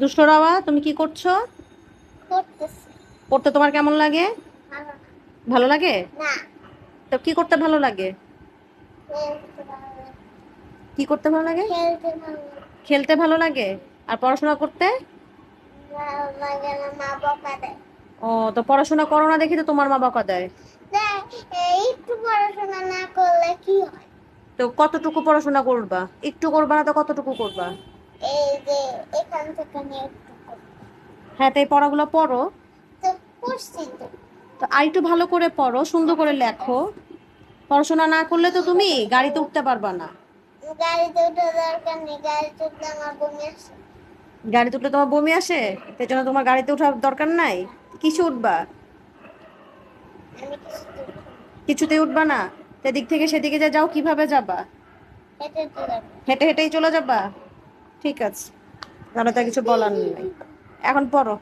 দুষ্ট রাওয়া তুমি কি করছ? পড়তে তোমার কেমন লাগে? ভালো লাগে? তো কি করতে ভালো লাগে? কি করতে ভালো লাগে? খেলতে ভালো লাগে। আর পড়াশোনা করতে? ও তো পড়াশোনা করো না দেখি তো তোমার মা বকা দেয়। দেয়, একটু পড়াশোনা না করলে কি হয়? তো কতটুকু পড়াশোনা করবা? একটু করবা না তো কতটুকু করবা? এই যে এখান থেকে নিয়ে হ্যাঁ তাই পড়াগুলো পড়ো। তো পড়ছি তো। তো আর একটু ভালো করে পড়ো সুন্দর করে লেখো। পড়াশোনা না করলে তো তুমি গাড়িতে উঠতে পারবা না। গাড়িতে উঠে দরকার নেই গাড়িতে উঠলে আমার বমি আসে। গাড়িতে উঠলে তোমার বমি আসে? সেই জন্য তোমার গাড়িতে ওঠার দরকার নাই? কিছু উঠবা? আমি কিছু করব না। কিছুতেই উঠবা না? এদিক থেকে সেদিকে যে যাও কীভাবে যাবা? হেঁটে হেঁটে হেঁটেই চলে যাবা? ঠিক আছে। তাহলে তা কিছু বলার নেই। এখন পড়ো।